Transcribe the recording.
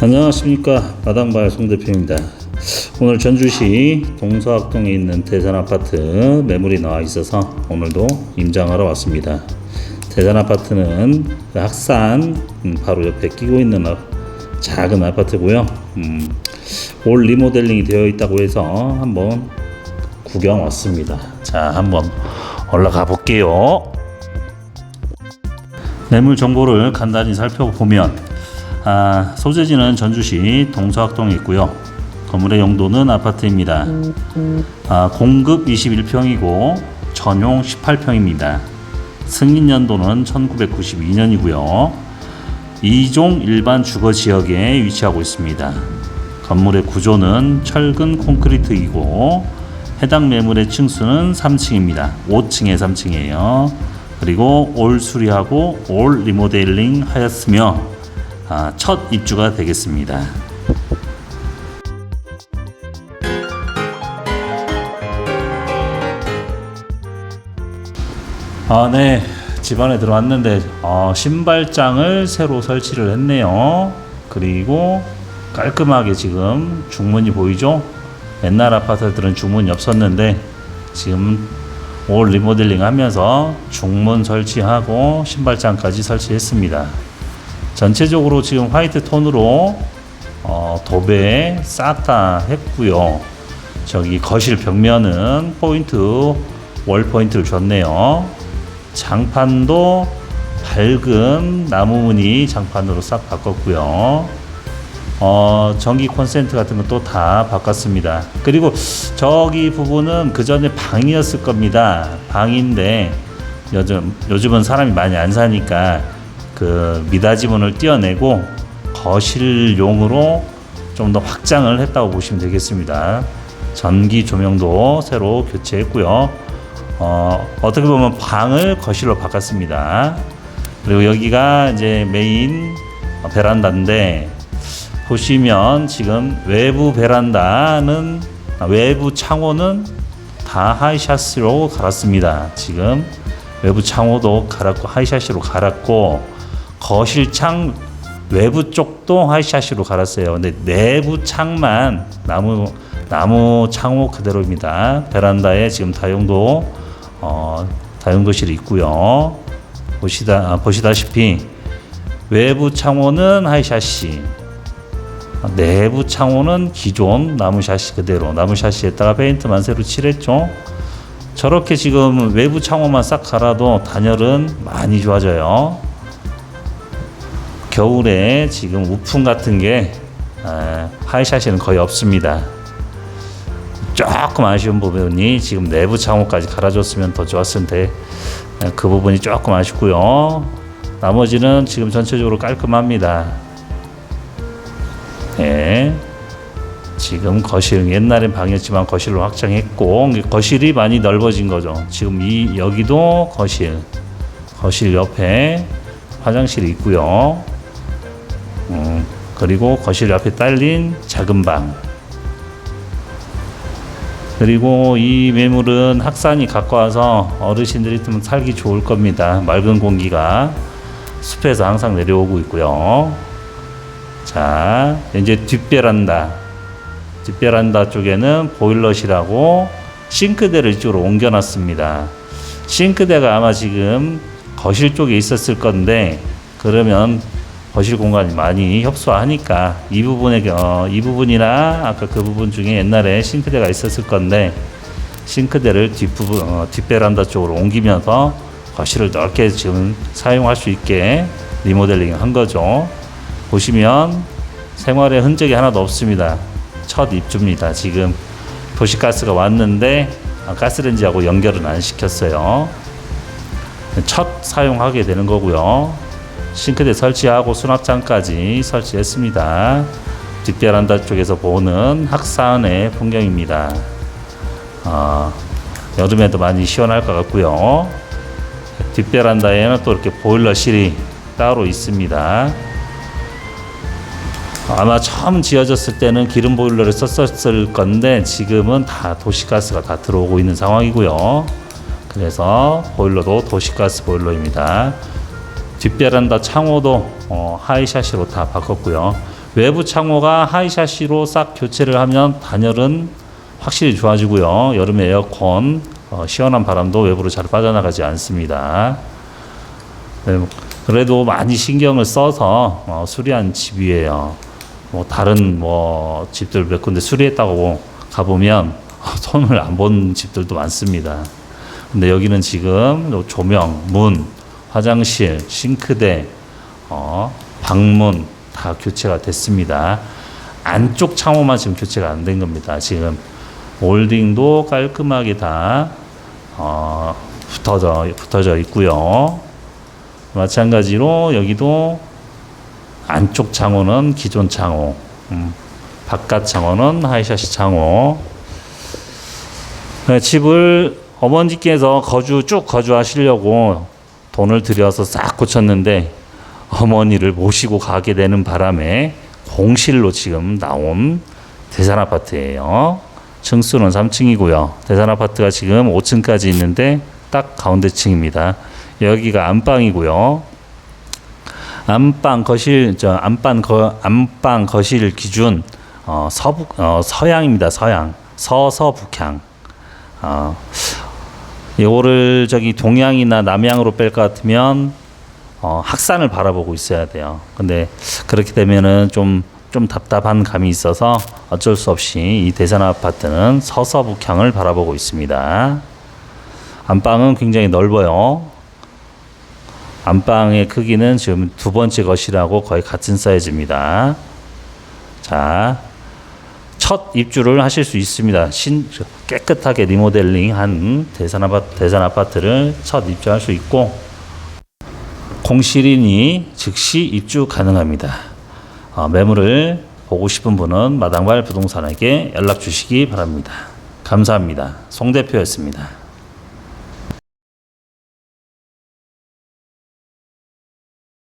안녕하십니까 마당발 송 대표입니다. 오늘 전주시 동서학동에 있는 대산 아파트 매물이 나와 있어서 오늘도 임장하러 왔습니다. 대산 아파트는 그 학산 음, 바로 옆에 끼고 있는 아- 작은 아파트고요. 음, 올 리모델링이 되어 있다고 해서 한번 구경 왔습니다. 자, 한번 올라가 볼게요. 매물 정보를 간단히 살펴보면 아, 소재지는 전주시 동서학동에 있고요. 건물의 용도는 아파트입니다. 아, 공급 21평이고 전용 18평입니다. 승인 연도는 1992년이고요. 2종 일반 주거 지역에 위치하고 있습니다. 건물의 구조는 철근 콘크리트이고 해당 매물의 층수는 3층입니다. 5층에 3층이에요. 그리고 올 수리하고 올 리모델링 하였으며 아, 첫 입주가 되겠습니다. 아, 네. 집 안에 들어왔는데 어, 신발장을 새로 설치를 했네요. 그리고 깔끔하게 지금 중문이 보이죠? 옛날 아파트들은 중문이 없었는데 지금 올 리모델링 하면서 중문 설치하고 신발장까지 설치했습니다. 전체적으로 지금 화이트 톤으로 어, 도배 싹 다 했고요. 저기 거실 벽면은 포인트 월 포인트를 줬네요. 장판도 밝은 나무 무늬 장판으로 싹 바꿨고요. 어, 전기 콘센트 같은 것도 다 바꿨습니다. 그리고 저기 부분은 그 전에 방이었을 겁니다. 방인데 요즘 요즘은 사람이 많이 안 사니까 그 미닫이 문을 띄어내고 거실용으로 좀 더 확장을 했다고 보시면 되겠습니다. 전기 조명도 새로 교체했고요. 어, 어떻게 보면 방을 거실로 바꿨습니다. 그리고 여기가 이제 메인 베란다인데 보시면 지금 외부 베란다는 아, 외부 창호는 다 하이샤스로 갈았습니다. 지금 외부 창호도 갈았고 하이샤시로 갈았고 거실 창 외부 쪽도 하이샤시로 갈았어요. 근데 내부 창만 나무 나무 창호 그대로입니다. 베란다에 지금 다용도 어, 다용도실이 있고요. 보시다 아, 보시다시피 외부 창호는 하이샤시, 내부 창호는 기존 나무 샤시 그대로 나무 샤시에다가 페인트만 새로 칠했죠. 저렇게 지금 외부 창호만 싹 갈아도 단열은 많이 좋아져요. 겨울에 지금 우풍 같은 게 아, 하이샤시는 거의 없습니다. 조금 아쉬운 부분이 지금 내부 창호까지 갈아줬으면 더 좋았을 텐데 아, 그 부분이 조금 아쉽고요. 나머지는 지금 전체적으로 깔끔합니다. 네. 지금 거실 옛날엔 방이었지만 거실로 확장했고 거실이 많이 넓어진 거죠. 지금 이 여기도 거실, 거실 옆에 화장실이 있고요. 음, 그리고 거실 옆에 딸린 작은 방. 그리고 이 매물은 학산이 가까워서 어르신들이 좀 살기 좋을 겁니다. 맑은 공기가 숲에서 항상 내려오고 있고요. 자, 이제 뒷베란다. 뒷베란다 쪽에는 보일러실하고 싱크대를 이쪽으로 옮겨놨습니다. 싱크대가 아마 지금 거실 쪽에 있었을 건데 그러면 거실 공간이 많이 협소하니까 이 부분에 어, 이 부분이나 아까 그 부분 중에 옛날에 싱크대가 있었을 건데 싱크대를 뒷부분 어, 뒷베란다 쪽으로 옮기면서 거실을 넓게 지금 사용할 수 있게 리모델링 한 거죠. 보시면 생활의 흔적이 하나도 없습니다. 첫 입주입니다. 지금 도시가스가 왔는데 아, 가스렌지하고 연결은 안 시켰어요. 첫 사용하게 되는 거고요. 싱크대 설치하고 수납장까지 설치했습니다. 뒷베란다 쪽에서 보는 학산의 풍경입니다. 어, 여름에도 많이 시원할 것 같고요. 뒷베란다에는 또 이렇게 보일러실이 따로 있습니다. 아마 처음 지어졌을 때는 기름 보일러를 썼었을 건데 지금은 다 도시가스가 다 들어오고 있는 상황이고요. 그래서 보일러도 도시가스 보일러입니다. 뒷베란다 창호도 어, 하이샤시로 다 바꿨고요. 외부 창호가 하이샤시로 싹 교체를 하면 단열은 확실히 좋아지고요. 여름에 에어컨 어, 시원한 바람도 외부로 잘 빠져나가지 않습니다. 네, 그래도 많이 신경을 써서 어, 수리한 집이에요. 뭐 다른 뭐 집들 몇 군데 수리했다고 가보면 손을 안 본 집들도 많습니다. 근데 여기는 지금 요 조명, 문, 화장실, 싱크대, 어, 방문 다 교체가 됐습니다. 안쪽 창호만 지금 교체가 안 된 겁니다. 지금 몰딩도 깔끔하게 다 어, 붙어져 붙어져 있고요. 마찬가지로 여기도 안쪽 창호는 기존 창호, 음, 바깥 창호는 하이샤시 창호. 네, 집을 어머니께서 거주 쭉 거주하시려고 돈을 들여서 싹 고쳤는데 어머니를 모시고 가게 되는 바람에 공실로 지금 나온 대산 아파트예요. 층수는 3층이고요. 대산 아파트가 지금 5층까지 있는데 딱 가운데 층입니다. 여기가 안방이고요. 안방 거실 저 안방 거 안방 거실 기준 어, 서북 어, 서양입니다. 서양 서서 북향. 어, 이거를 저기 동양이나 남양으로 뺄 것 같으면 어, 학산을 바라보고 있어야 돼요. 근데 그렇게 되면은 좀, 좀 답답한 감이 있어서 어쩔 수 없이 이 대산 아파트는 서서 북향을 바라보고 있습니다. 안방은 굉장히 넓어요. 안방의 크기는 지금 두 번째 것이라고 거의 같은 사이즈입니다. 자, 첫 입주를 하실 수 있습니다. 신 깨끗하게 리모델링한 대산 아파트, 대산 아파트를 첫 입주할 수 있고 공실인이 즉시 입주 가능합니다. 어, 매물을 보고 싶은 분은 마당발 부동산에게 연락 주시기 바랍니다. 감사합니다. 송 대표였습니다.